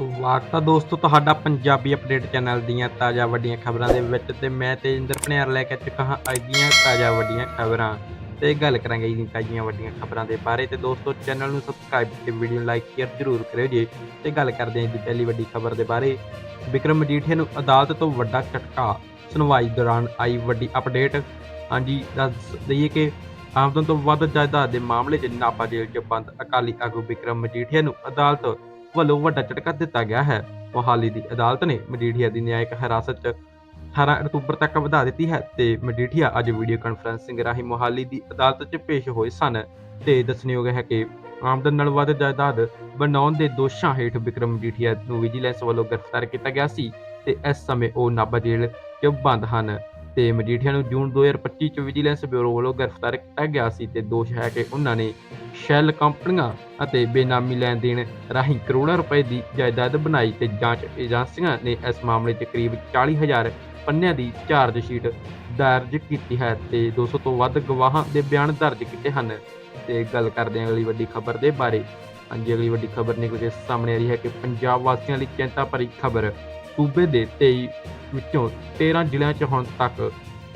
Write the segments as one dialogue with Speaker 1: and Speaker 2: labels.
Speaker 1: ਸਵਾਗਤ ਹੈ ਦੋਸਤੋ ਤੁਹਾਡਾ ਪੰਜਾਬੀ ਅਪਡੇਟ ਚੈਨਲ ਦੀਆਂ ਤਾਜ਼ਾ ਵੱਡੀਆਂ ਖਬਰਾਂ ਦੇ ਵਿੱਚ ਤੇ ਮੈਂ ਤੇਜਿੰਦਰ ਭਨਿਆਰ ਲੈ ਕੇ ਚੁੱਕਾ ਹਾਂ ਅੱਜ ਦੀਆਂ ਤਾਜ਼ਾ ਵੱਡੀਆਂ ਖਬਰਾਂ। ਤੇ ਗੱਲ ਕਰਾਂਗੇ ਜੀ ਤਾਜ਼ੀਆਂ ਵੱਡੀਆਂ ਖਬਰਾਂ ਦੇ ਬਾਰੇ ਤੇ ਦੋਸਤੋ ਚੈਨਲ ਨੂੰ ਸਬਸਕ੍ਰਾਈਬ ਤੇ ਵੀਡੀਓ ਨੂੰ ਲਾਈਕ ਸ਼ੇਅਰ ਜ਼ਰੂਰ ਕਰਿਓ ਜੀ ਤੇ ਗੱਲ ਕਰਦੇ ਹਾਂ ਜੀ ਪਹਿਲੀ ਵੱਡੀ ਖਬਰ ਦੇ ਬਾਰੇ। ਵਿਕਰਮ ਮਜੀਠੀਆ ਨੂੰ ਅਦਾਲਤ ਤੋਂ ਵੱਡਾ ਝਟਕਾ, ਸੁਣਵਾਈ ਦੌਰਾਨ ਆਈ ਵੱਡੀ ਅਪਡੇਟ। ਹਾਂਜੀ, ਦੱਸ ਦਈਏ ਕਿ ਆਮਦਨ ਤੋਂ ਵੱਧ ਜਾਇਦਾਦ ਦੇ ਮਾਮਲੇ 'ਚ ਨਾਪਾ ਜੇਲ੍ਹ 'ਚ ਬੰਦ। ਅਕਾਲੀ ਆਗੂ ਵਿਕਰਮ ਮਜੀਠੀਆ ਨੂੰ ਅਦਾਲਤ ਵੱਲੋਂ ਵੱਡਾ ਝਟਕਾ ਦਿੱਤਾ ਗਿਆ ਹੈ। ਮੋਹਾਲੀ ਦੀ ਅਦਾਲਤ ਨੇ ਮਜੀਠੀਆ ਦੀ ਨਿਆਇਕ ਹਿਰਾਸਤ 'ਚ 18 ਅਕਤੂਬਰ ਤੱਕ ਵਧਾ ਦਿੱਤੀ ਹੈ ਤੇ ਮਜੀਠੀਆ ਅੱਜ ਵੀਡੀਓ ਕਾਨਫਰੰਸਿੰਗ ਰਾਹੀਂ ਮੋਹਾਲੀ ਦੀ ਅਦਾਲਤ 'ਚ ਪੇਸ਼ ਹੋਏ ਸਨ ਤੇ ਦੱਸਣਯੋਗ ਹੈ ਕਿ ਆਮਦਨ ਨਾਲ ਵੱਧ ਜਾਇਦਾਦ ਬਣਾਉਣ ਦੇ ਦੋਸ਼ਾਂ ਹੇਠ ਵਿਕਰਮ ਮਜੀਠੀਆ ਨੂੰ ਵਿਜੀਲੈਂਸ ਵੱਲੋਂ ਗ੍ਰਿਫਤਾਰ ਕੀਤਾ ਗਿਆ ਸੀ ਤੇ ਇਸ ਸਮੇਂ ਉਹ ਨਾਭਾ ਜੇਲ੍ਹ 'ਚ ਬੰਦ ਹਨ। ਤੇ ਮਜੀਠੀਆ ਨੂੰ ਜੂਨ 2025 ਚ ਵਿਜੀਲੈਂਸ ਬਿਊਰੋ ਵੱਲੋਂ ਗ੍ਰਿਫਤਾਰ ਕੀਤਾ ਗਿਆ ਸੀ ਤੇ ਦੋਸ਼ ਹੈ ਕਿ ਉਹਨਾਂ ਨੇ ਸ਼ੈਲ ਕੰਪਨੀਆਂ ਅਤੇ ਬੇਨਾਮੀ ਲੈਣ ਦੇਣ ਰਾਹੀਂ ਕਰੋੜਾਂ ਰੁਪਏ ਦੀ ਜਾਇਦਾਦ ਬਣਾਈ ਤੇ ਜਾਂਚ ਏਜੰਸੀਆਂ ਨੇ ਇਸ ਮਾਮਲੇ 'ਚ ਕਰੀਬ 40000 ਪੰਨਿਆਂ ਦੀ ਚਾਰਜ ਸ਼ੀਟ ਦਰਜ ਕੀਤੀ ਹੈ ਤੇ 200 ਤੋਂ ਵੱਧ ਗਵਾਹਾਂ ਦੇ ਬਿਆਨ ਦਰਜ ਕੀਤੇ ਹਨ। ਤੇ ਗੱਲ ਕਰਦੇ ਹਾਂ ਅਗਲੀ ਵੱਡੀ ਖਬਰ ਦੇ ਬਾਰੇ। ਹਾਂਜੀ, ਅਗਲੀ ਵੱਡੀ ਖਬਰ ਨਿਕਲ ਕੇ ਸਾਹਮਣੇ ਆ ਰਹੀ ਹੈ ਕਿ ਪੰਜਾਬ ਵਾਸੀਆਂ ਲਈ ਚਿੰਤਾ ਭਰੀ ਖਬਰ। ਸੂਬੇ ਦੇ 23 ਵਿੱਚੋਂ 13 ਜ਼ਿਲ੍ਹਿਆਂ 'ਚ ਹੁਣ ਤੱਕ।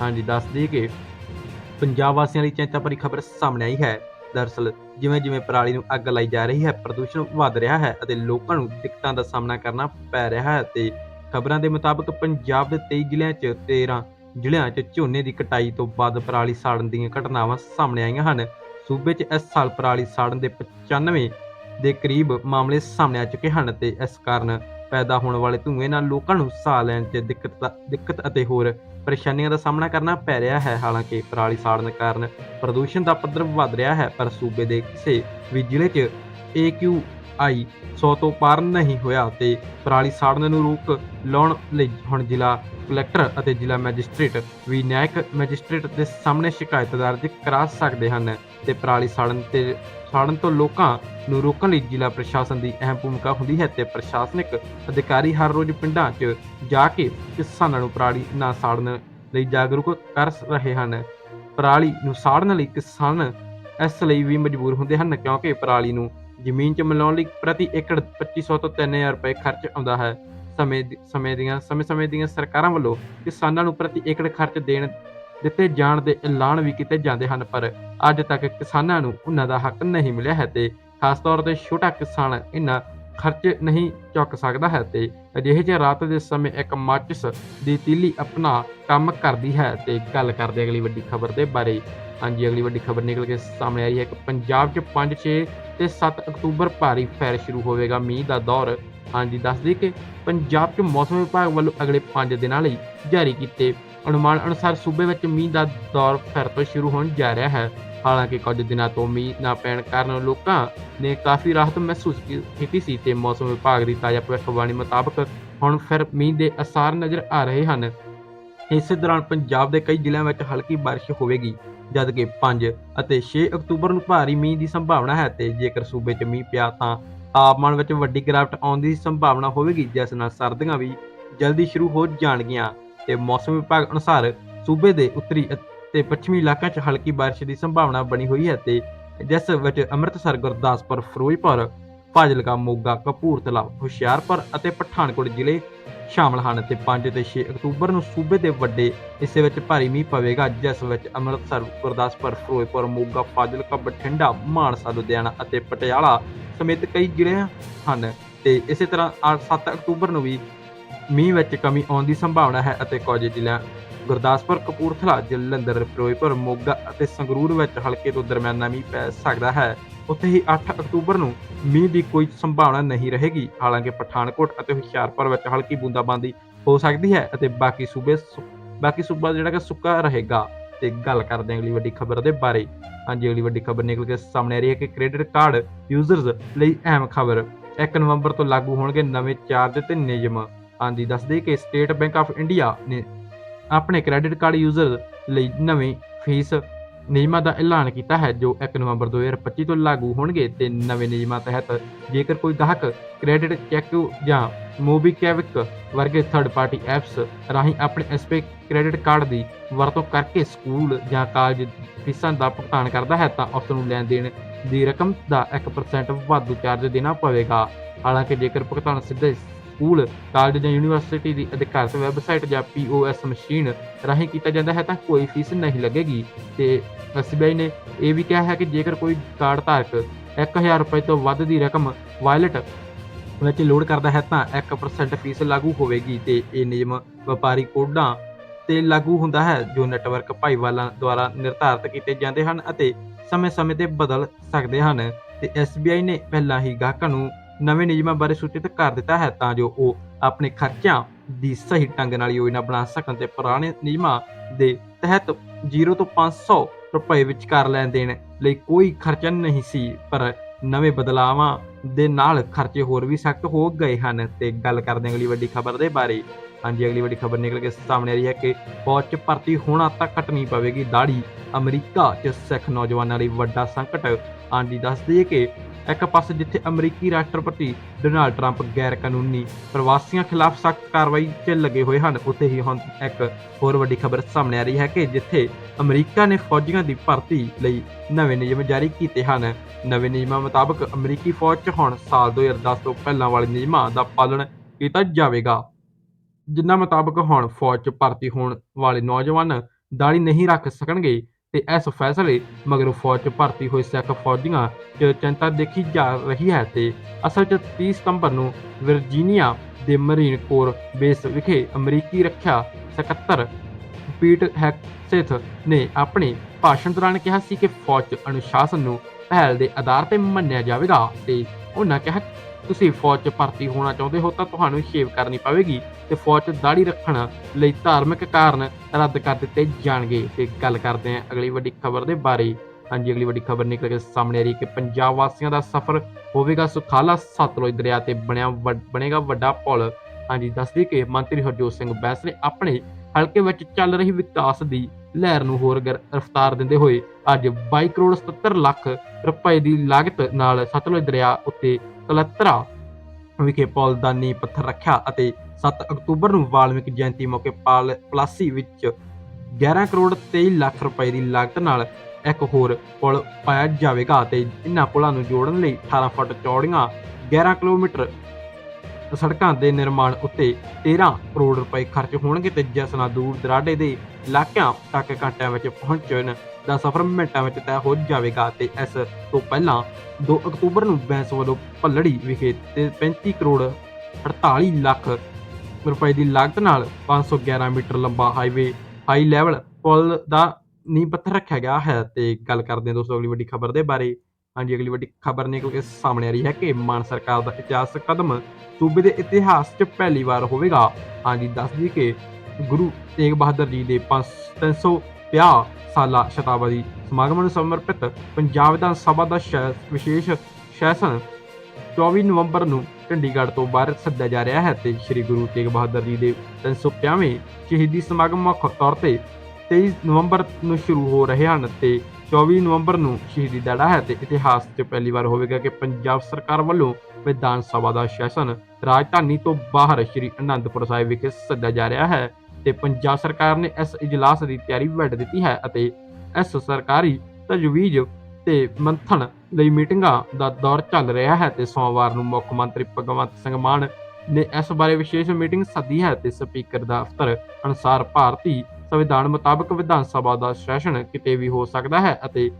Speaker 1: ਹਾਂਜੀ, ਦੱਸ ਦਈਏ ਕਿ ਪੰਜਾਬ ਵਾਸੀਆਂ ਲਈ ਚਿੰਤਾ ਭਰੀ ਖਬਰ ਸਾਹਮਣੇ ਆਈ ਹੈ। ਦਰਅਸਲ, ਜਿਵੇਂ ਜਿਵੇਂ ਪਰਾਲੀ ਨੂੰ ਅੱਗ ਲਾਈ ਜਾ ਰਹੀ ਹੈ, ਪ੍ਰਦੂਸ਼ਣ ਵੱਧ ਰਿਹਾ ਹੈ ਅਤੇ ਲੋਕਾਂ ਨੂੰ ਦਿੱਕਤਾਂ ਦਾ ਸਾਹਮਣਾ ਕਰਨਾ ਪੈ ਰਿਹਾ ਹੈ ਤੇ ਖਬਰਾਂ ਦੇ ਮੁਤਾਬਕ ਪੰਜਾਬ ਦੇ 23 ਜ਼ਿਲ੍ਹਿਆਂ 'ਚ 13 ਜ਼ਿਲ੍ਹਿਆਂ 'ਚ ਝੋਨੇ ਦੀ ਕਟਾਈ ਤੋਂ ਬਾਅਦ ਪਰਾਲੀ ਸਾੜਨ ਦੀਆਂ ਘਟਨਾਵਾਂ ਸਾਹਮਣੇ ਆਈਆਂ ਹਨ। ਸੂਬੇ 'ਚ ਇਸ ਸਾਲ ਪਰਾਲੀ ਸਾੜਨ ਦੇ 95 ਦੇ ਕਰੀਬ ਮਾਮਲੇ ਸਾਹਮਣੇ ਆ ਚੁੱਕੇ ਹਨ ਤੇ ਇਸ ਕਾਰਨ ਪੈਦਾ ਹੋਣ ਵਾਲੇ ਧੂਏ ਨਾਲ ਲੋਕਾਂ ਨੂੰ ਸਾਹ ਲੈਣ 'ਚ ਦਿੱਕਤ ਦਾ- ਦਿੱਕਤ ਅਤੇ ਹੋਰ ਪਰੇਸ਼ਾਨੀਆਂ ਦਾ ਸਾਹਮਣਾ ਕਰਨਾ ਪੈ ਰਿਹਾ ਹੈ। ਹਾਲਾਂਕਿ ਪਰਾਲੀ ਸਾੜਨ ਕਾਰਨ ਪ੍ਰਦੂਸ਼ਣ ਦਾ ਪੱਧਰ ਵੱਧ ਰਿਹਾ ਹੈ, ਪਰ ਸੂਬੇ ਦੇ ਕਿਸੇ ਵੀ ਜ਼ਿਲ੍ਹੇ 'ਚ ਆਈ। 100 ਤੋਂ ਪਾਰ ਨਹੀਂ ਹੋਇਆ ਤੇ ਪਰਾਲੀ ਸਾੜਨ ਨੂੰ ਰੋਕ ਲਾਉਣ ਲਈ ਹੁਣ ਜ਼ਿਲ੍ਹਾ ਕਲੈਕਟਰ ਅਤੇ ਜ਼ਿਲ੍ਹਾ ਮੈਜਿਸਟ੍ਰੇਟ ਵੀ ਨਿਆਇਕ ਮੈਜਿਸਟ੍ਰੇਟ ਦੇ ਸਾਹਮਣੇ ਸ਼ਿਕਾਇਤ ਦਰਜ ਕਰਾ ਸਕਦੇ ਹਨ ਤੇ ਪਰਾਲੀ ਸਾੜਨ ਤੇ ਸਾੜਨ ਤੋਂ ਲੋਕਾਂ ਨੂੰ ਰੋਕਣ ਲਈ ਜ਼ਿਲ੍ਹਾ ਪ੍ਰਸ਼ਾਸਨ ਦੀ ਅਹਿਮ ਭੂਮਿਕਾ ਹੁੰਦੀ ਹੈ ਤੇ ਪ੍ਰਸ਼ਾਸਨਿਕ ਅਧਿਕਾਰੀ ਹਰ ਰੋਜ਼ ਪਿੰਡਾਂ 'ਚ ਜਾ ਕੇ ਕਿਸਾਨਾਂ ਨੂੰ ਪਰਾਲੀ ਨਾ ਸਾੜਨ ਲਈ ਜਾਗਰੂਕ ਕਰ ਰਹੇ ਹਨ। ਪਰਾਲੀ ਨੂੰ ਸਾੜਨ ਲਈ ਕਿਸਾਨ ਇਸ ਲਈ ਵੀ ਮਜਬੂਰ ਹੁੰਦੇ ਹਨ ਕਿਉਂਕਿ ਪਰਾਲੀ ਨੂੰ ਜ਼ਮੀਨ 'ਚ ਮਿਲਾਉਣ ਲਈ ਪ੍ਰਤੀ ਏਕੜ 2500 ਤੋਂ 3000 ਰੁਪਏ ਖਰਚ ਆਉਂਦਾ ਹੈ। ਸਮੇਂ ਸਮੇਂ ਦੀਆਂ ਸਮੇਂ-ਸਮੇਂ ਦੀਆਂ ਸਰਕਾਰਾਂ ਵੱਲੋਂ ਕਿਸਾਨਾਂ ਨੂੰ ਪ੍ਰਤੀ ਏਕੜ ਖਰਚ ਦੇਣ ਦਿੱਤੇ ਜਾਣ ਦੇ ਐਲਾਨ ਵੀ ਕੀਤੇ ਜਾਂਦੇ ਹਨ, ਪਰ ਅੱਜ ਤੱਕ ਕਿਸਾਨਾਂ ਨੂੰ ਉਹਨਾਂ ਦਾ ਹੱਕ ਨਹੀਂ ਮਿਲਿਆ ਹੈ ਤੇ ਖਾਸ ਤੌਰ ਤੇ ਛੋਟਾ ਕਿਸਾਨ ਇਹਨਾਂ ਖਰਚ ਨਹੀਂ ਚੁੱਕ ਸਕਦਾ ਹੈ ਤੇ ਅਜਿਹੇ ਜਿਹੇ ਰਾਤ ਦੇ ਸਮੇਂ ਇੱਕ ਮਾਚਿਸ ਦੀ ਤੀਲੀ ਆਪਣਾ ਕੰਮ ਕਰਦੀ ਹੈ ਤੇ ਗੱਲ ਕਰਦੇ ਅਗਲੀ ਵੱਡੀ ਖਬਰ ਦੇ ਬਾਰੇ। ਹਾਂਜੀ, ਅਗਲੀ ਵੱਡੀ ਖਬਰ ਨਿਕਲ ਕੇ ਸਾਹਮਣੇ ਆਈ ਹੈ ਕਿ ਪੰਜਾਬ 'ਚ 5 6 ਤੇ 7 ਅਕਤੂਬਰ ਭਾਰੀ ਫੈਰ ਸ਼ੁਰੂ ਹੋਵੇਗਾ, ਮੀਂਹ ਦਾ ਦੌਰ। ਹਾਂਜੀ, ਦੱਸ ਦਈਏ ਕਿ ਪੰਜਾਬ 'ਚ ਮੌਸਮ ਵਿਭਾਗ ਵੱਲੋਂ ਅਗਲੇ 5 ਦਿਨਾਂ ਲਈ ਜਾਰੀ ਕੀਤੇ ਅਨੁਮਾਨ ਅਨੁਸਾਰ ਸੂਬੇ ਵਿੱਚ ਮੀਂਹ ਦਾ ਦੌਰ ਫਿਰ ਤੋਂ ਸ਼ੁਰੂ ਹੋਣ ਜਾ ਰਿਹਾ ਹੈ। ਹਾਲਾਂਕਿ ਕੁਝ ਦਿਨਾਂ ਤੋਂ ਮੀਂਹ ਨਾ ਪੈਣ ਕਾਰਨ ਲੋਕਾਂ ਨੇ ਕਾਫੀ ਰਾਹਤ ਮਹਿਸੂਸ ਕੀਤੀ ਸੀ ਤੇ ਮੌਸਮ ਵਿਭਾਗ ਦੀ ਤਾਜ਼ਾ ਭਵਿੱਖਬਾਣੀ ਮੁਤਾਬਕ ਹੁਣ ਫਿਰ ਮੀਂਹ ਦੇ ਅਸਾਰ ਨਜ਼ਰ ਆ ਰਹੇ ਹਨ। ਇਸੇ ਦੌਰਾਨ ਪੰਜਾਬ ਦੇ ਕਈ ਜ਼ਿਲ੍ਹਿਆਂ ਵਿੱਚ ਹਲਕੀ ਬਾਰਿਸ਼ ਹੋਵੇਗੀ, ਜਦਕਿ 5 ਅਤੇ 6 ਅਕਤੂਬਰ ਨੂੰ ਭਾਰੀ ਮੀਂਹ ਦੀ ਸੰਭਾਵਨਾ ਹੈ ਤੇ ਜੇਕਰ ਸੂਬੇ 'ਚ ਮੀਂਹ ਪਿਆ ਤਾਂ ਤਾਪਮਾਨ ਵਿੱਚ ਵੱਡੀ ਗਿਰਾਵਟ ਆਉਣ ਦੀ ਸੰਭਾਵਨਾ ਹੋਵੇਗੀ, ਜਿਸ ਨਾਲ ਸਰਦੀਆਂ ਵੀ ਜਲਦੀ ਸ਼ੁਰੂ ਹੋ ਜਾਣਗੀਆਂ। ਤੇ ਮੌਸਮ ਵਿਭਾਗ ਅਨੁਸਾਰ ਸੂਬੇ ਦੇ ਉੱਤਰੀ ਤੇ ਪੱਛਮੀ ਇਲਾਕਿਆਂ 'ਚ ਹਲਕੀ ਬਾਰਿਸ਼ ਦੀ ਸੰਭਾਵਨਾ ਬਣੀ ਹੋਈ ਹੈ ਤੇ ਜਿਸ ਵਿੱਚ ਅੰਮ੍ਰਿਤਸਰ, ਗੁਰਦਾਸਪੁਰ, ਫਿਰੋਜ਼ਪੁਰ, ਫਾਜ਼ਿਲਕਾ, ਮੋਗਾ, ਕਪੂਰਥਲਾ, ਹੁਸ਼ਿਆਰਪੁਰ ਅਤੇ ਪਠਾਨਕੋਟ ਜ਼ਿਲ੍ਹੇ ਸ਼ਾਮਲ ਹਨ ਤੇ 5 ਤੇ 6 ਅਕਤੂਬਰ ਨੂੰ ਸੂਬੇ ਦੇ ਵੱਡੇ ਹਿੱਸੇ ਵਿੱਚ ਭਾਰੀ ਮੀਂਹ ਪਵੇਗਾ, ਜਿਸ ਵਿੱਚ ਅੰਮ੍ਰਿਤਸਰ, ਗੁਰਦਾਸਪੁਰ, ਫਿਰੋਜ਼ਪੁਰ, ਮੋਗਾ, ਫਾਜ਼ਿਲਕਾ, ਬਠਿੰਡਾ, ਮਾਨਸਾ, ਲੁਧਿਆਣਾ ਅਤੇ ਪਟਿਆਲਾ ਸਮੇਤ ਕਈ ਜ਼ਿਲ੍ਹੇ ਹਨ ਤੇ ਇਸੇ ਤਰ੍ਹਾਂ 7 ਅਕਤੂਬਰ ਨੂੰ ਵੀ ਮੀਂਹ ਵਿੱਚ ਕਮੀ ਆਉਣ ਦੀ ਸੰਭਾਵਨਾ ਹੈ ਅਤੇ ਕੁਝ ਜ਼ਿਲ੍ਹਿਆਂ ਗੁਰਦਾਸਪੁਰ, ਕਪੂਰਥਲਾ, ਜਲੰਧਰ, ਫਿਰੋਜ਼ਪੁਰ, ਮੋਗਾ ਅਤੇ ਸੰਗਰੂਰ ਵਿੱਚ ਹਲਕੇ ਤੋਂ ਦਰਮਿਆਨਾ ਮੀਂਹ ਪੈ ਸਕਦਾ ਹੈ। ਉੱਥੇ ਹੀ 8 ਅਕਤੂਬਰ ਨੂੰ ਮੀਂਹ ਦੀ ਕੋਈ ਸੰਭਾਵਨਾ ਨਹੀਂ ਰਹੇਗੀ। ਹਾਲਾਂਕਿ ਪਠਾਨਕੋਟ ਅਤੇ ਹੁਸ਼ਿਆਰਪੁਰ ਵਿੱਚ ਹਲਕੀ ਬੂੰਦਾਬਾਂਦੀ ਹੋ ਸਕਦੀ ਹੈ ਅਤੇ ਬਾਕੀ ਸੂਬੇ ਬਾਕੀ ਸੂਬਾ ਜਿਹੜਾ ਕਿ ਸੁੱਕਾ ਰਹੇਗਾ। ਤੇ ਗੱਲ ਕਰਦੇ ਹਾਂ ਅਗਲੀ ਵੱਡੀ ਖਬਰ ਦੇ ਬਾਰੇ। ਹਾਂਜੀ, ਅਗਲੀ ਵੱਡੀ ਖਬਰ ਨਿਕਲ ਕੇ ਸਾਹਮਣੇ ਆ ਰਹੀ ਹੈ ਕਿ ਕ੍ਰੈਡਿਟ ਕਾਰਡ ਯੂਜ਼ਰਸ ਲਈ ਅਹਿਮ ਖਬਰ। 1 ਨਵੰਬਰ ਤੋਂ ਲਾਗੂ ਹੋਣਗੇ ਨਵੇਂ ਚਾਰਜ ਤੇ ਨਿਯਮ। ਹਾਂਜੀ ਦੱਸਦੇ ਕਿ ਸਟੇਟ ਬੈਂਕ ਆਫ ਇੰਡੀਆ ਨੇ ਆਪਣੇ ਕ੍ਰੈਡਿਟ ਕਾਰਡ ਯੂਜ਼ਰ ਲਈ ਨਵੀਂ ਫੀਸ ਨਿਯਮਾਂ ਦਾ ਐਲਾਨ ਕੀਤਾ ਹੈ, ਜੋ 1 ਨਵੰਬਰ 2025 ਤੋਂ ਲਾਗੂ ਹੋਣਗੇ ਤੇ ਨਵੇਂ ਨਿਯਮਾਂ ਤਹਿਤ ਜੇਕਰ ਕੋਈ ਗਾਹਕ ਕ੍ਰੈਡਿਟ ਚੈੱਕ ਜਾਂ ਮੋਬੀਕਵਿਕ ਵਰਗੇ ਥਰਡ ਪਾਰਟੀ ਐਪਸ ਰਾਹੀਂ ਆਪਣੇ ਐਸਪੀ ਕ੍ਰੈਡਿਟ ਕਾਰਡ ਦੀ ਵਰਤੋਂ ਕਰਕੇ ਸਕੂਲ ਜਾਂ ਕਾਲਜ ਫੀਸਾਂ ਦਾ ਭੁਗਤਾਨ ਕਰਦਾ ਹੈ, ਤਾਂ ਉਸ ਨੂੰ ਲੈਣ ਦੇਣ ਦੀ ਰਕਮ ਦਾ 1% ਵਾਧੂ ਚਾਰਜ ਦੇਣਾ ਪਵੇਗਾ। ਹਾਲਾਂਕਿ ਜੇਕਰ ਭੁਗਤਾਨ ਸਿੱਧੇ ਸਕੂਲ, ਕਾਲਜ ਜਾਂ ਯੂਨੀਵਰਸਿਟੀ ਦੀ ਅਧਿਕਾਰਤ ਵੈਬਸਾਈਟ ਜਾਂ POS ਮਸ਼ੀਨ ਰਾਹੀਂ ਕੀਤਾ ਜਾਂਦਾ ਹੈ ਤਾਂ ਕੋਈ ਫੀਸ ਨਹੀਂ ਲੱਗੇਗੀ। ਤੇ SBI ਨੇ ਇਹ ਵੀ ਕਿਹਾ ਹੈ ਕਿ ਜੇਕਰ ਕੋਈ ਕਾਰਡ ਧਾਰਕ 1000 ਰੁਪਏ ਤੋਂ ਵੱਧ ਦੀ ਰਕਮ ਵਾਇਲਟ ਵਿੱਚ ਲੋਡ ਕਰਦਾ ਹੈ ਤਾਂ 1% ਫੀਸ ਲਾਗੂ ਹੋਵੇਗੀ ਤੇ ਇਹ ਨਿਯਮ ਵਪਾਰੀ ਕੋਡਾਂ ਤੇ ਲਾਗੂ ਹੁੰਦਾ ਹੈ, ਜੋ ਨੈਟਵਰਕ ਭਾਈਵਾਲਾਂ ਦੁਆਰਾ ਨਿਰਧਾਰਤ ਕੀਤੇ ਜਾਂਦੇ ਹਨ ਅਤੇ ਸਮੇਂ-ਸਮੇਂ ਤੇ ਬਦਲ ਸਕਦੇ ਹਨ। ਤੇ SBI ਨੇ ਪਹਿਲਾਂ ਹੀ ਗਾਹਕਾਂ ਨੂੰ ਨਵੇਂ ਨਿਯਮਾਂ ਬਾਰੇ ਸੂਚਿਤ ਕਰ ਦਿੱਤਾ ਹੈ ਤਾਂ ਜੋ ਉਹ ਆਪਣੇ ਖਰਚਿਆਂ ਦੀ ਸਹੀ ਢੰਗ ਨਾਲ ਯੋਜਨਾ ਬਣਾ ਸਕਣ ਤੇ ਪੁਰਾਣੇ ਨਿਯਮਾਂ ਦੇ ਤਹਿਤ 0 ਤੋਂ 500 ਰੁਪਏ ਵਿਚਕਾਰ ਲੈਣ ਦੇਣ ਲਈ ਕੋਈ ਖਰਚਾ ਨਹੀਂ ਸੀ, ਪਰ ਨਵੇਂ ਬਦਲਾਵਾਂ ਦੇ ਨਾਲ ਖਰਚੇ ਹੋਰ ਵੀ ਸਖਤ ਹੋ ਗਏ ਹਨ। ਤੇ ਗੱਲ ਕਰਦੇ ਹਾਂ ਅਗਲੀ ਵੱਡੀ ਖਬਰ ਦੇ ਬਾਰੇ। ਹਾਂਜੀ, ਅਗਲੀ ਵੱਡੀ ਖਬਰ ਨਿਕਲ ਕੇ ਸਾਹਮਣੇ ਆ ਰਹੀ ਹੈ ਕਿ ਫੌਜ 'ਚ ਭਰਤੀ ਹੋਣਾ ਤਾਂ ਕੱਟਣੀ ਪਵੇਗੀ। ਦਾੜੀ ਅਮਰੀਕਾ 'ਚ ਸਿੱਖ ਨੌਜਵਾਨਾਂ ਲਈ ਵੱਡਾ ਸੰਕਟ। ਹਾਂਜੀ ਦੱਸ ਦਈਏ ਕਿ ਇੱਕ ਪਾਸੇ ਜਿੱਥੇ ਅਮਰੀਕੀ ਰਾਸ਼ਟਰਪਤੀ ਡੋਨਾਲਡ ਟਰੰਪ ਗੈਰ ਕਾਨੂੰਨੀ ਪ੍ਰਵਾਸੀਆਂ ਖਿਲਾਫ ਸਖਤ ਕਾਰਵਾਈ 'ਚ ਲੱਗੇ ਹੋਏ ਹਨ, ਉੱਥੇ ਹੀ ਹੁਣ ਇੱਕ ਹੋਰ ਵੱਡੀ ਖਬਰ ਸਾਹਮਣੇ ਆ ਰਹੀ ਹੈ ਕਿ ਜਿੱਥੇ ਅਮਰੀਕਾ ਨੇ ਫੌਜੀਆਂ ਦੀ ਭਰਤੀ ਲਈ ਨਵੇਂ ਨਿਯਮ ਜਾਰੀ ਕੀਤੇ ਹਨ। ਨਵੇਂ ਨਿਯਮਾਂ ਮੁਤਾਬਕ ਅਮਰੀਕੀ ਫੌਜ 'ਚ ਹੁਣ ਸਾਲ 2010 ਤੋਂ ਪਹਿਲਾਂ ਵਾਲੇ ਨਿਯਮਾਂ ਦਾ ਪਾਲਣ ਕੀਤਾ ਜਾਵੇਗਾ। ਜਿਨ੍ਹਾਂ ਮੁਤਾਬਕ ਹੁਣ ਫੌਜ 'ਚ ਭਰਤੀ ਹੋਣ ਵਾਲੇ ਨੌਜਵਾਨ ਦਾੜੀ ਨਹੀਂ ਰੱਖ ਸਕਣਗੇ ਤੇ ਇਸ ਫੈਸਲੇ ਮਗਰੋਂ ਫੌਜ 'ਚ ਭਰਤੀ ਹੋਏ ਸਿੱਖ ਫੌਜੀਆਂ 'ਚ ਚਿੰਤਾ ਦੇਖੀ ਜਾ ਰਹੀ ਹੈ ਤੇ ਅਸਲ 'ਚ 30 ਸਤੰਬਰ ਨੂੰ ਵਰਜੀਨੀਆ ਦੇ ਮਰੀਨ ਕੋਰ ਬੇਸ ਵਿਖੇ ਅਮਰੀਕੀ ਰੱਖਿਆ ਸਕੱਤਰ ਪੀਟ ਹੈਕਸੇਥ ਨੇ ਆਪਣੇ ਭਾਸ਼ਣ ਦੌਰਾਨ ਕਿਹਾ ਸੀ ਕਿ ਫੌਜ 'ਚ ਅਨੁਸ਼ਾਸਨ ਨੂੰ ਪਹਿਲ ਦੇ ਆਧਾਰ ਤੇ ਮੰਨਿਆ ਜਾਵੇਗਾ ਤੇ ਉਹਨਾਂ ਕਿਹਾ, ਤੁਸੀਂ ਫੌਜ 'ਚ ਭਰਤੀ ਹੋਣਾ ਚਾਹੁੰਦੇ ਹੋ ਤਾਂ ਤੁਹਾਨੂੰ ਸ਼ੇਵ ਕਰਨੀ ਪਵੇਗੀ ਤੇ ਫੌਜ 'ਚ ਦਾੜੀ ਰੱਖਣ ਲਈ ਧਾਰਮਿਕ ਕਾਰਨ ਰੱਦ ਕਰ ਦਿੱਤੇ ਜਾਣਗੇ। ਤੇ ਗੱਲ ਕਰਦੇ ਹਾਂ ਅਗਲੀ ਵੱਡੀ ਖਬਰ ਦੇ ਬਾਰੇ। ਹਾਂਜੀ, ਅਗਲੀ ਵੱਡੀ ਖਬਰ ਨਿਕਲ ਕੇ ਸਾਹਮਣੇ ਆ ਰਹੀ ਕਿ ਪੰਜਾਬ ਵਾਸੀਆਂ ਦਾ ਸਫ਼ਰ ਹੋਵੇਗਾ ਸੁਖਾਲਾ ਸਤਲੁਜ ਦਰਿਆ ਤੇ ਬਣਿਆ ਵੱਡ- ਬਣੇਗਾ ਵੱਡਾ ਪੁਲ। ਹਾਂਜੀ ਦੱਸਦੀ ਕਿ ਮੰਤਰੀ ਹਰਜੋਤ ਸਿੰਘ ਬੈਂਸ ਨੇ ਆਪਣੇ ਹਲਕੇ ਵਿੱਚ ਚੱਲ ਰਹੀ ਵਿਕਾਸ ਦੀ ਲਹਿਰ ਨੂੰ ਹੋਰ ਰਫ਼ਤਾਰ ਦਿੰਦੇ ਹੋਏ ਅੱਜ 22 ਕਰੋੜ 77 ਲੱਖ ਰੁਪਏ ਦੀ ਲਾਗਤ ਨਾਲ ਸਤਲੁਜ ਦਰਿਆ ਉੱਤੇ ਕਲਤਰਾ ਵਿਖੇ ਪੁਲ ਦਾ ਨੀਂਹ ਪੱਥਰ ਰੱਖਿਆ ਅਤੇ 7 ਅਕਤੂਬਰ ਨੂੰ ਵਾਲਮੀਕ ਜਯੰਤੀ ਮੌਕੇ ਪਾਲ, ਪਲਾਸੀ ਵਿੱਚ 11 ਕਰੋੜ 23 ਲੱਖ ਰੁਪਏ ਦੀ ਲਾਗਤ ਨਾਲ ਇੱਕ ਹੋਰ ਪੁਲ ਪਾਇਆ ਜਾਵੇਗਾ ਅਤੇ ਇਨ੍ਹਾਂ ਪੁਲਾਂ ਨੂੰ ਜੋੜਨ ਲਈ 18 ਫੁੱਟ ਚੌੜੀਆਂ 11 ਕਿਲੋਮੀਟਰ ਸੜਕਾਂ ਦੇ ਨਿਰਮਾਣ ਉੱਤੇ 13 ਕਰੋੜ ਰੁਪਏ ਖਰਚ ਹੋਣਗੇ ਤੇ ਜਿਸ ਨਾਲ ਦੂਰ ਦਰਾਡੇ ਦੇ ਇਲਾਕਿਆਂ ਤੱਕ ਘੰਟਿਆਂ ਵਿੱਚ ਪਹੁੰਚਣ ਦਾ ਸਫ਼ਰ ਮਿੰਟਾਂ ਵਿੱਚ ਤੈਅ ਹੋ ਜਾਵੇਗਾ ਤੇ ਇਸ ਤੋਂ ਪਹਿਲਾਂ 2 ਅਕਤੂਬਰ ਨੂੰ ਬੈਂਸ ਵੱਲੋਂ ਭੱਲੜੀ ਵਿਖੇ ਤੇ 35 ਕਰੋੜ 48 ਲੱਖ ਰੁਪਏ ਦੀ ਲਾਗਤ ਨਾਲ 511 ਮੀਟਰ ਲੰਬਾ ਹਾਈਵੇ, ਹਾਈ ਲੈਵਲ ਪੁਲ ਦਾ ਨੀਂਹ ਪੱਥਰ ਰੱਖਿਆ ਗਿਆ ਹੈ ਤੇ ਗੱਲ ਕਰਦੇ ਹਾਂ ਦੋਸਤੋ ਅਗਲੀ ਵੱਡੀ ਖਬਰ ਦੇ ਬਾਰੇ। ਹਾਂਜੀ, ਅਗਲੀ ਵੱਡੀ ਖਬਰ ਨਿਕਲ ਕੇ ਸਾਹਮਣੇ ਆ ਰਹੀ ਹੈ ਕਿ ਮਾਨ ਸਰਕਾਰ ਦਾ ਇਤਿਹਾਸ ਕਦਮ ਸੂਬੇ ਦੇ ਇਤਿਹਾਸ 'ਚ ਪਹਿਲੀ ਵਾਰ ਹੋਵੇਗਾ। ਹਾਂਜੀ, ਦੱਸ ਦਈਏ ਕਿ ਗੁਰੂ ਤੇਗ ਬਹਾਦਰ ਜੀ ਦੇ 350 ਸਾਲਾ ਸ਼ਤਾਬਦੀ ਸਮਾਗਮ ਨੂੰ ਸਮਰਪਿਤ ਪੰਜਾਬ ਵਿਧਾਨ ਸਭਾ ਦਾ ਸ਼ੈ- ਵਿਸ਼ੇਸ਼ ਸੈਸ਼ਨ 24 ਨਵੰਬਰ ਨੂੰ ਚੰਡੀਗੜ੍ਹ ਤੋਂ ਬਾਹਰ ਸੱਦਿਆ ਜਾ ਰਿਹਾ ਹੈ ਤੇ ਸ੍ਰੀ ਗੁਰੂ ਤੇਗ ਬਹਾਦਰ ਜੀ ਦੇ 350ਵੇਂ ਸ਼ਹੀਦੀ ਸਮਾਗਮ ਮੁੱਖ ਤੌਰ ਤੇ 23 ਨਵੰਬਰ ਨੂੰ ਸ਼ੁਰੂ ਹੋ ਰਹੇ ਹਨ ਤੇ 24 ਨਵੰਬਰ ਨੂੰ ਸ਼ਹੀਦੀ ਦਿਹਾੜਾ ਹੈ ਤੇ ਇਤਿਹਾਸ 'ਚ ਪਹਿਲੀ ਵਾਰ ਹੋਵੇਗਾ ਕਿ ਪੰਜਾਬ ਸਰਕਾਰ ਵੱਲੋਂ ਵਿਧਾਨ ਸਭਾ ਦਾ ਸੈਸ਼ਨ ਰਾਜਧਾਨੀ ਤੋਂ ਬਾਹਰ ਸ੍ਰੀ ਅਨੰਦਪੁਰ ਸਾਹਿਬ ਵਿਖੇ ਸੱਦਿਆ ਜਾ ਰਿਹਾ ਹੈ ਤੇ ਪੰਜਾਬ ਸਰਕਾਰ ਨੇ ਇਸ ਇਜਲਾਸ ਦੀ ਤਿਆਰੀ ਵੱਢ ਦਿੱਤੀ ਹੈ ਅਤੇ ਇਸ ਸਰਕਾਰੀ ਤਜਵੀਜ਼ ਤੇ ਮੰਥਨ ਲਈ ਮੀਟਿੰਗਾਂ ਦਾ ਦੌਰ ਚੱਲ ਰਿਹਾ ਹੈ ਤੇ ਸੋਮਵਾਰ ਨੂੰ ਮੁੱਖ ਮੰਤਰੀ ਭਗਵੰਤ ਸਿੰਘ ਮਾਨ ਨੇ ਇਸ ਬਾਰੇ ਵਿਸ਼ੇਸ਼ ਮੀਟਿੰਗ ਸੱਦੀ ਹੈ ਤੇ ਸਪੀਕਰ ਦਾ ਦਫ਼ਤਰ ਅਨੁਸਾਰ ਭਾਰਤੀ ਸੰਵਿਧਾਨ ਮੁਤਾਬਕ ਵਿਧਾਨ ਸਭਾ ਦਾ ਸੈਸ਼ਨ ਕਿਤੇ ਵੀ ਹੋ ਸਕਦਾ ਹੈ ਅਤੇ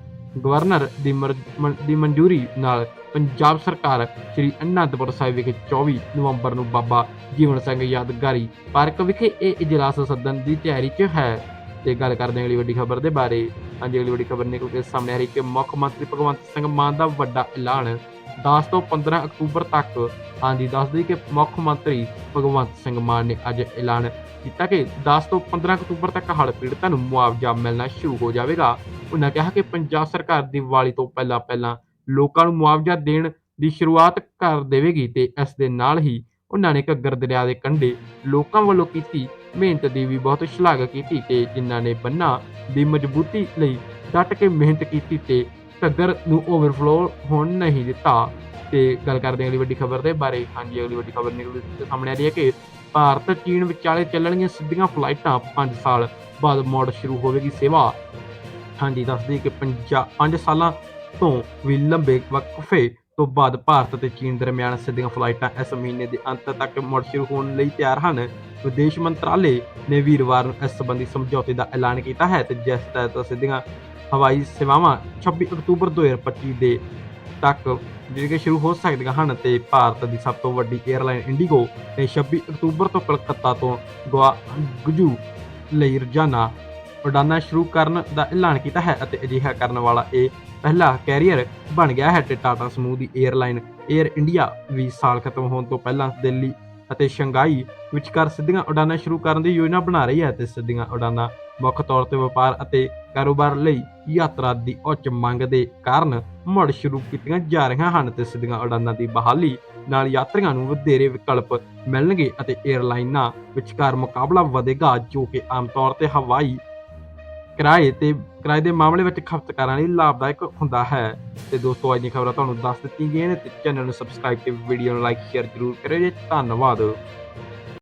Speaker 1: ਗਵਰਨਰ ਦੀ ਮਰ- ਦੀ ਮਨਜ਼ੂਰੀ ਨਾਲ ਪੰਜਾਬ ਸਰਕਾਰ ਸ੍ਰੀ ਅਨੰਦਪੁਰ ਸਾਹਿਬ ਵਿਖੇ 24 ਨਵੰਬਰ ਨੂੰ ਬਾਬਾ ਜੀਵਨ ਸਿੰਘ ਯਾਦਗਾਰੀ ਪਾਰਕ ਵਿਖੇ ਇਹ ਇਜਲਾਸ ਸੱਦਣ ਦੀ ਤਿਆਰੀ 'ਚ ਹੈ। ਤੇ ਗੱਲ ਕਰਦੇ ਹਾਂ ਅਗਲੀ ਵੱਡੀ ਖਬਰ ਦੇ ਬਾਰੇ। ਹਾਂਜੀ, ਅਗਲੀ ਵੱਡੀ ਖਬਰ ਨਿਕਲ ਕੇ ਸਾਹਮਣੇ ਆ ਰਹੀ ਕਿ ਮੁੱਖ ਮੰਤਰੀ ਭਗਵੰਤ ਸਿੰਘ ਮਾਨ ਦਾ ਵੱਡਾ ਐਲਾਨ 10 ਤੋਂ 15 ਅਕਤੂਬਰ ਤੱਕ। ਹਾਂਜੀ, ਦੱਸਦੀ ਕਿ ਮੁੱਖ ਮੰਤਰੀ ਭਗਵੰਤ ਸਿੰਘ ਮਾਨ ਨੇ ਅੱਜ ਐਲਾਨ ਕੀਤਾ ਕਿ 10 ਤੋਂ 15 ਅਕਤੂਬਰ ਤੱਕ ਹੜ੍ਹ ਪੀੜਤਾਂ ਨੂੰ ਮੁਆਵਜ਼ਾ ਮਿਲਣਾ ਸ਼ੁਰੂ ਹੋ ਜਾਵੇਗਾ। ਉਹਨਾਂ ਕਿਹਾ ਕਿ ਪੰਜਾਬ ਸਰਕਾਰ ਦੀਵਾਲੀ ਤੋਂ ਪਹਿਲਾਂ ਪਹਿਲਾਂ ਲੋਕਾਂ ਨੂੰ ਮੁਆਵਜ਼ਾ ਦੇਣ ਦੀ ਸ਼ੁਰੂਆਤ ਕਰ ਦੇਵੇਗੀ ਤੇ ਇਸ ਦੇ ਨਾਲ ਹੀ ਉਹਨਾਂ ਨੇ ਘੱਗਰ ਦਰਿਆ ਦੇ ਕੰਢੇ ਲੋਕਾਂ ਵੱਲੋਂ ਕੀਤੀ ਮਿਹਨਤ ਦੀ ਵੀ ਬਹੁਤ ਸ਼ਲਾਘਾ ਕੀਤੀ ਤੇ ਜਿਨ੍ਹਾਂ ਨੇ ਬੰਨਾਂ ਦੀ ਮਜ਼ਬੂਤੀ ਲਈ ਡਟ ਕੇ ਮਿਹਨਤ ਕੀਤੀ ਤੇ ਘੱਗਰ ਨੂੰ ਓਵਰਫਲੋ ਹੋਣ ਨਹੀਂ ਦਿੱਤਾ। ਤੇ ਗੱਲ ਕਰਦੇ ਹਾਂ ਅਗਲੀ ਵੱਡੀ ਖਬਰ ਦੇ ਬਾਰੇ। ਹਾਂਜੀ, ਅਗਲੀ ਵੱਡੀ ਖਬਰ ਨਿਕਲ ਸਾਹਮਣੇ ਆ ਰਹੀ ਹੈ ਕਿ ਭਾਰਤ, ਚੀਨ ਵਿਚਾਲੇ ਚੱਲਣਗੀਆਂ ਸਿੱਧੀਆਂ ਫਲਾਈਟਾਂ 5 ਸਾਲ ਬਾਅਦ ਮੋੜ ਸ਼ੁਰੂ ਹੋਵੇਗੀ ਸੇਵਾ। ਹਾਂਜੀ, ਦੱਸਦੀ ਕਿ 5 ਸਾਲਾਂ ਤੋਂ ਵੀ ਲੰਬੇ ਵਕਫੇ ਤੋਂ ਬਾਅਦ ਭਾਰਤ ਅਤੇ ਚੀਨ ਦਰਮਿਆਨ ਸਿੱਧੀਆਂ ਫਲਾਈਟਾਂ ਇਸ ਮਹੀਨੇ ਦੇ ਅੰਤ ਤੱਕ ਮੁੜ ਸ਼ੁਰੂ ਹੋਣ ਲਈ ਤਿਆਰ ਹਨ। ਵਿਦੇਸ਼ ਮੰਤਰਾਲੇ ਨੇ ਵੀਰਵਾਰ ਨੂੰ ਇਸ ਸੰਬੰਧੀ ਸਮਝੌਤੇ ਦਾ ਐਲਾਨ ਕੀਤਾ ਹੈ ਤੇ ਜਿਸ ਤਹਿਤ ਸਿੱਧੀਆਂ ਹਵਾਈ ਸੇਵਾਵਾਂ 26 ਅਕਤੂਬਰ 2025 ਦੇ ਤੱਕ ਜਿਹੜੀ ਕਿ ਸ਼ੁਰੂ ਹੋ ਸਕਦੀਆਂ ਹਨ ਤੇ ਭਾਰਤ ਦੀ ਸਭ ਤੋਂ ਵੱਡੀ 에ਅਰਲਾਈਨ ਇੰਡੀਗੋ ਨੇ 26 ਅਕਤੂਬਰ ਤੋਂ ਕਲਕੱਤਾ ਤੋਂ ਗੁਆਂਗਜੂ ਲਈ ਰੋਜ਼ਾਨਾ ਉਡਾਨਾਂ ਸ਼ੁਰੂ ਕਰਨ ਦਾ ਐਲਾਨ ਕੀਤਾ ਹੈ ਅਤੇ ਅਜਿਹਾ ਕਰਨ ਵਾਲਾ ਇਹ ਪਹਿਲਾ ਕੈਰੀਅਰ ਬਣ ਗਿਆ ਹੈ ਤੇ ਟਾਟਾ ਸਮੂਹ ਦੀ 에ਅਰਲਾਈਨ 에ਅਰ ਇੰਡੀਆ 20 ਸਾਲ ਖਤਮ ਹੋਣ ਤੋਂ ਪਹਿਲਾਂ ਦਿੱਲੀ ਅਤੇ ਸ਼ੰਘਾਈ ਵਿਚਕਾਰ ਸਿੱਧੀਆਂ ਉਡਾਨਾਂ ਸ਼ੁਰੂ ਕਰਨ ਦੀ ਯੋਜਨਾ ਬਣਾ ਰਹੀ ਹੈ ਤੇ ਸਿੱਧੀਆਂ ਉਡਾਨਾਂ ਮੁੱਖ ਤੌਰ ਤੇ ਵਪਾਰ ਅਤੇ ਕਾਰੋਬਾਰ ਲਈ ਯਾਤਰਾ ਦੀ ਉੱਚ ਮੰਗ ਦੇ ਕਾਰਨ ਮੁੜ ਸ਼ੁਰੂ ਕੀਤੀਆਂ ਜਾ ਰਹੀਆਂ ਹਨ ਤੇ ਸਿੱਧੀਆਂ ਉਡਾਨਾਂ ਦੀ ਬਹਾਲੀ ਨਾਲ ਯਾਤਰੀਆਂ ਨੂੰ ਵਧੇਰੇ ਵਿਕਲਪ ਮਿਲਣਗੇ ਅਤੇ 에ਅਰਲਾਈਨਾਂ ਵਿਚਕਾਰ ਮੁਕਾਬਲਾ ਵਧੇਗਾ, ਜੋ ਕਿ ਆਮ ਤੌਰ ਤੇ ਹਵਾਈ ਕਿਰਾਏ ਤੇ ਕਿਰਾਏ ਦੇ ਮਾਮਲੇ ਵਿੱਚ ਖਪਤਕਾਰਾਂ ਲਈ ਲਾਭਦਾਇਕ ਹੁੰਦਾ ਹੈ। ਤੇ ਦੋਸਤੋ, ਅੱਜ ਦੀਆਂ ਖਬਰਾਂ ਤੁਹਾਨੂੰ ਦੱਸ ਦਿੱਤੀਆਂ ਗਈਆਂ ਨੇ ਤੇ ਚੈਨਲ ਨੂੰ ਸਬਸਕ੍ਰਾਈਬ ਤੇ ਵੀਡੀਓ ਨੂੰ ਲਾਈਕ ਸ਼ੇਅਰ ਜ਼ਰੂਰ ਕਰਿਓ ਜੀ। ਧੰਨਵਾਦ।